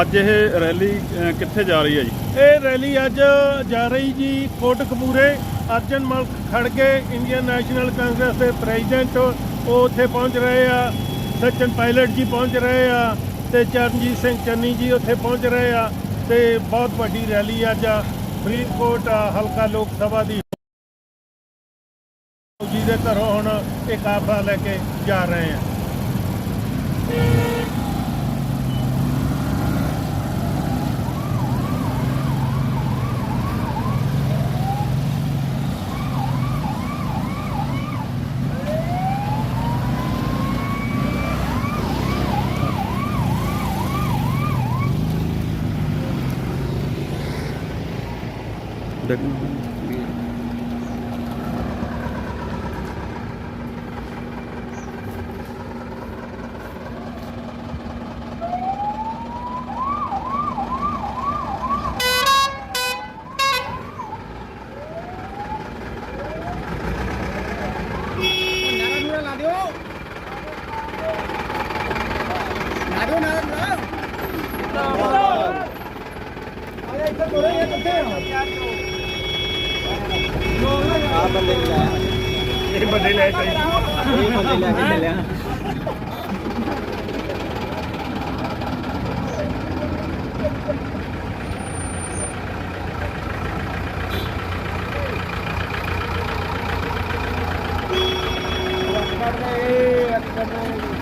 ਅੱਜ ਇਹ ਰੈਲੀ ਕਿੱਥੇ ਜਾ ਰਹੀ ਹੈ ਜੀ? ਇਹ ਰੈਲੀ ਅੱਜ ਜਾ ਰਹੀ ਜੀ ਕੋਟਕਪੂਰੇ ਅਰਜਨ ਮਲ ਖੜਗੇ ਇੰਡੀਅਨ ਨੈਸ਼ਨਲ ਕਾਂਗਰਸ ਦੇ ਪ੍ਰੈਜ਼ੀਡੈਂਟ ਉਹ ਉੱਥੇ ਪਹੁੰਚ ਰਹੇ ਆ। ਸਚਨ ਪਾਇਲਟ ਜੀ ਪਹੁੰਚ ਰਹੇ ਆ ਤੇ ਚਰਨਜੀਤ ਸਿੰਘ ਚੰਨੀ ਜੀ ਉੱਥੇ ਪਹੁੰਚ ਰਹੇ ਆ ਤੇ ਬਹੁਤ ਵੱਡੀ ਰੈਲੀ ਅੱਜ ਫਰੀਦਕੋਟ ਹਲਕਾ ਲੋਕ ਸਭਾ ਦੀ। ਜੀ ਦੇ ਘਰੋਂ ਹੁਣ ਇਹ ਕਾਫਲਾ ਲੈ ਕੇ ਜਾ ਰਹੇ ਆ। đừng ਆ ਬੰਦੇ ਲੈ ਇਹ ਬੰਦੇ ਲੈ ਕੇ ਇਹ ਬੰਦੇ ਲੈ ਕੇ ਚੱਲਿਆ Thank you.